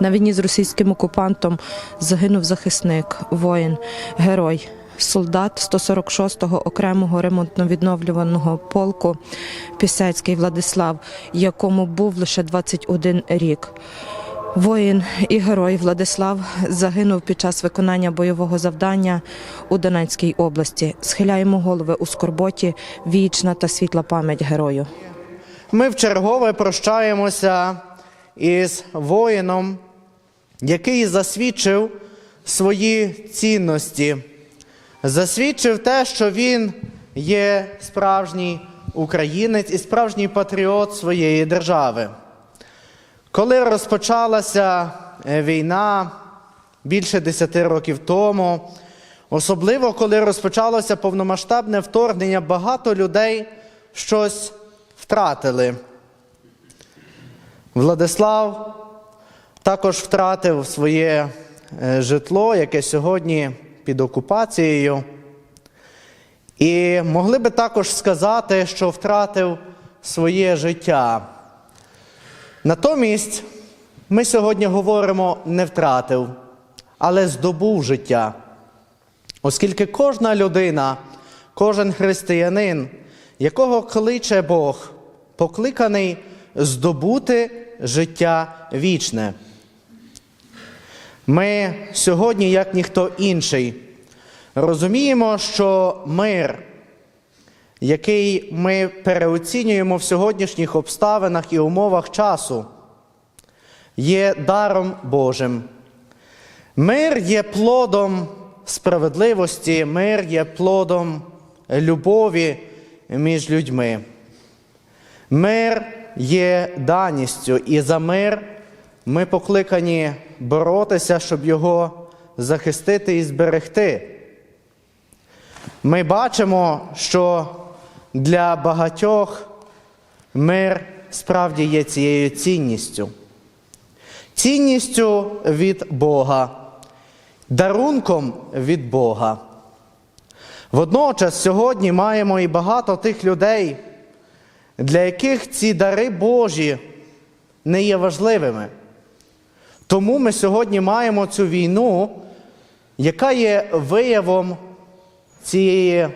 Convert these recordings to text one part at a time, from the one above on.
На війні з російським окупантом загинув захисник, воїн, герой, солдат 146-го окремого ремонтно-відновлюваного полку Пісецький Владислав, якому був лише 21 рік. Воїн і герой Владислав загинув під час виконання бойового завдання у Донецькій області. Схиляємо голови у скорботі, вічна та світла пам'ять герою. Ми вчергове прощаємося із воїном, який засвідчив свої цінності, засвідчив те, що він є справжній українець і справжній патріот своєї держави. Коли розпочалася е, війна більше 10 років тому, особливо коли розпочалося повномасштабне вторгнення, багато людей щось втратили. Владислав також втратив своє е, житло, яке сьогодні під окупацією. І могли би також сказати, що втратив своє життя. Натомість ми сьогодні говоримо не втратив, але здобув життя. Оскільки кожна людина, кожен християнин, якого кличе Бог, покликаний здобути життя вічне. Ми сьогодні, як ніхто інший, розуміємо, що мир, який ми переоцінюємо в сьогоднішніх обставинах і умовах часу, є даром Божим. Мир є плодом справедливості, мир є плодом любові між людьми. Мир є даністю, і за мир ми покликані боротися, щоб його захистити і зберегти. Ми бачимо, що для багатьох мир справді є цією цінністю. Цінністю від Бога, дарунком від Бога. Водночас сьогодні маємо і багато тих людей, для яких ці дари Божі не є важливими. Тому ми сьогодні маємо цю війну, яка є виявом цієї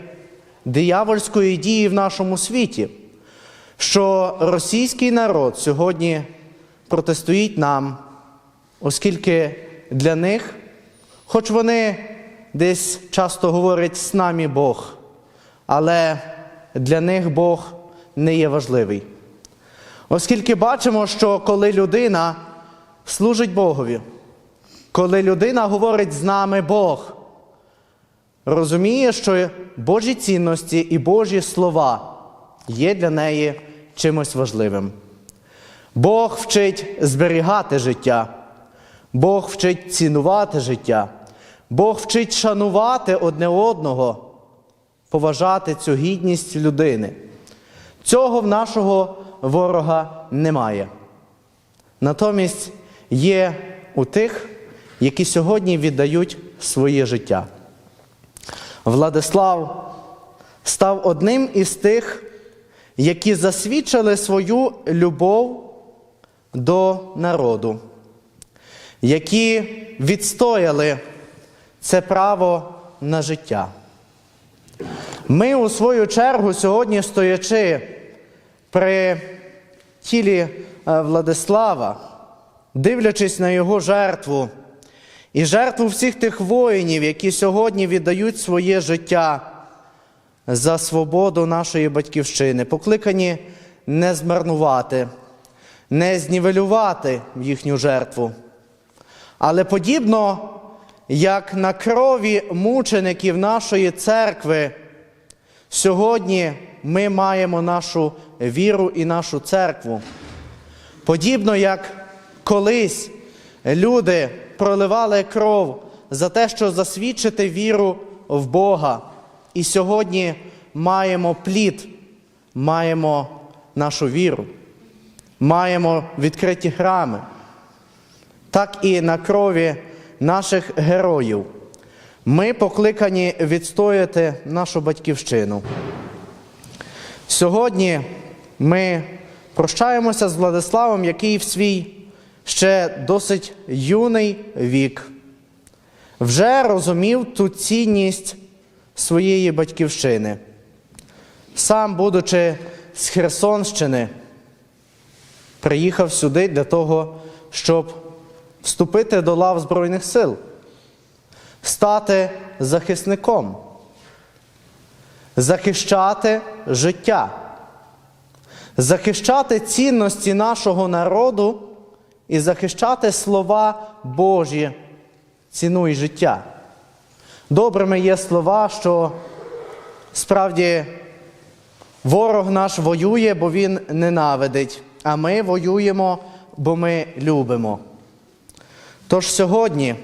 диявольської дії в нашому світі, що російський народ сьогодні протистоїть нам, оскільки для них, хоч вони десь часто говорять з нами Бог, але для них Бог не є важливий. Оскільки бачимо, що коли людина служить Богові, коли людина говорить з нами Бог, розуміє, що Божі цінності і Божі слова є для неї чимось важливим. Бог вчить зберігати життя, Бог вчить цінувати життя, Бог вчить шанувати одне одного, поважати цю гідність людини. Цього в нашого ворога немає. Натомість є у тих, які сьогодні віддають своє життя. Владислав став одним із тих, які засвідчили свою любов до народу, які відстояли це право на життя. Ми, у свою чергу, сьогодні стоячи при тілі е, Владислава, дивлячись на його жертву і жертву всіх тих воїнів, які сьогодні віддають своє життя за свободу нашої батьківщини, покликані не змарнувати, не знівелювати їхню жертву. Але подібно, як на крові мучеників нашої церкви, сьогодні ми маємо нашу віру і нашу церкву. Подібно як колись люди проливали кров за те, що засвідчити віру в Бога. І сьогодні маємо плід, маємо нашу віру, маємо відкриті храми, так і на крові наших героїв. Ми покликані відстояти нашу батьківщину. Сьогодні ми прощаємося з Владиславом, який в свій ще досить юний вік, вже розумів ту цінність своєї батьківщини. Сам, будучи з Херсонщини, приїхав сюди для того, щоб вступити до лав Збройних сил, стати захисником, захищати життя, захищати цінності нашого народу і захищати слова Божі, цінуй життя. Добрими є слова, що справді ворог наш воює, бо він ненавидить, а ми воюємо, бо ми любимо. Тож сьогодні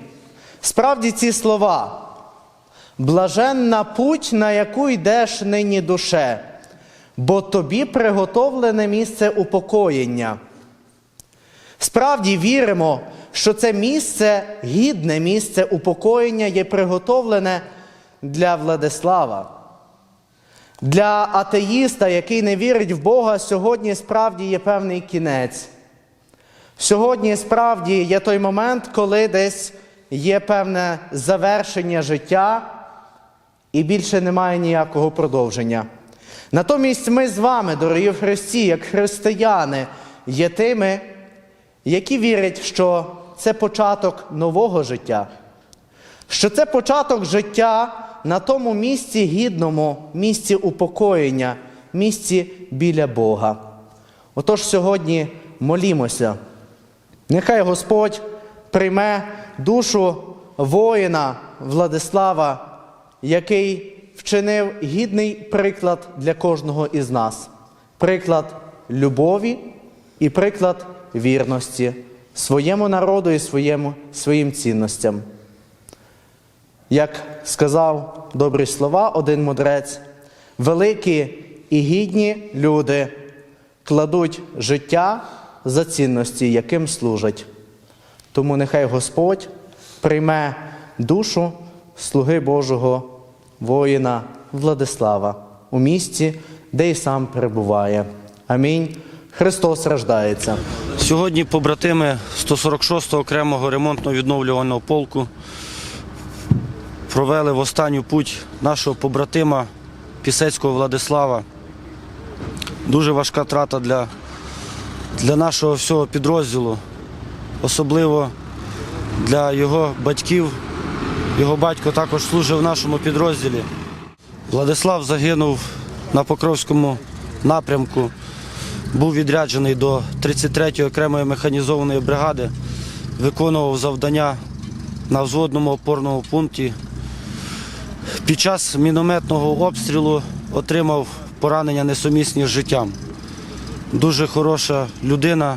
справді ці слова блаженна путь, на яку йдеш нині душе, бо тобі приготовлене місце упокоєння. Справді віримо, що це місце, гідне місце упокоєння є приготовлене для Владислава. Для атеїста, який не вірить в Бога, сьогодні справді є певний кінець. Сьогодні справді є той момент, коли десь є певне завершення життя і більше немає ніякого продовження. Натомість ми з вами, дорогі в Христі, як християни, є тими, які вірять, що це початок нового життя, що це початок життя на тому місці гідному, місці упокоєння, місці біля Бога. Отож сьогодні молімося. Нехай Господь прийме душу воїна Владислава, який вчинив гідний приклад для кожного із нас. Приклад любові і приклад вірності своєму народу і своєму, своїм цінностям. Як сказав добрі слова один мудрець, великі і гідні люди кладуть життя за цінності, яким служать. Тому нехай Господь прийме душу слуги Божого воїна Владислава у місті, де й сам перебуває. Амінь. Христос рождається. Сьогодні побратими 146-го окремого ремонтно-відновлювального полку провели в останню путь нашого побратима Пісецького Владислава. Дуже важка трата для, для нашого всього підрозділу, особливо для його батьків. Його батько також служив в нашому підрозділі. Владислав загинув на Покровському напрямку був відряджений до 33-ї окремої механізованої бригади, виконував завдання на взводному опорному пункті. Під час мінометного обстрілу отримав поранення несумісні з життям. Дуже хороша людина,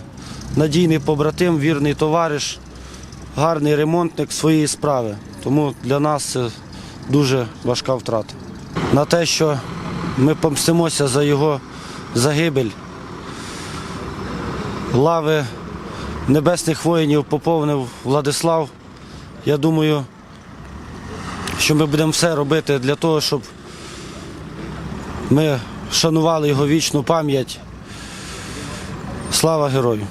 надійний побратим, вірний товариш, гарний ремонтник своєї справи. Тому для нас це дуже важка втрата. На те, що ми помстимося за його загибель, лави небесних воїнів поповнив Владислав. Я думаю, що ми будемо все робити для того, щоб ми шанували його вічну пам'ять. Слава герою!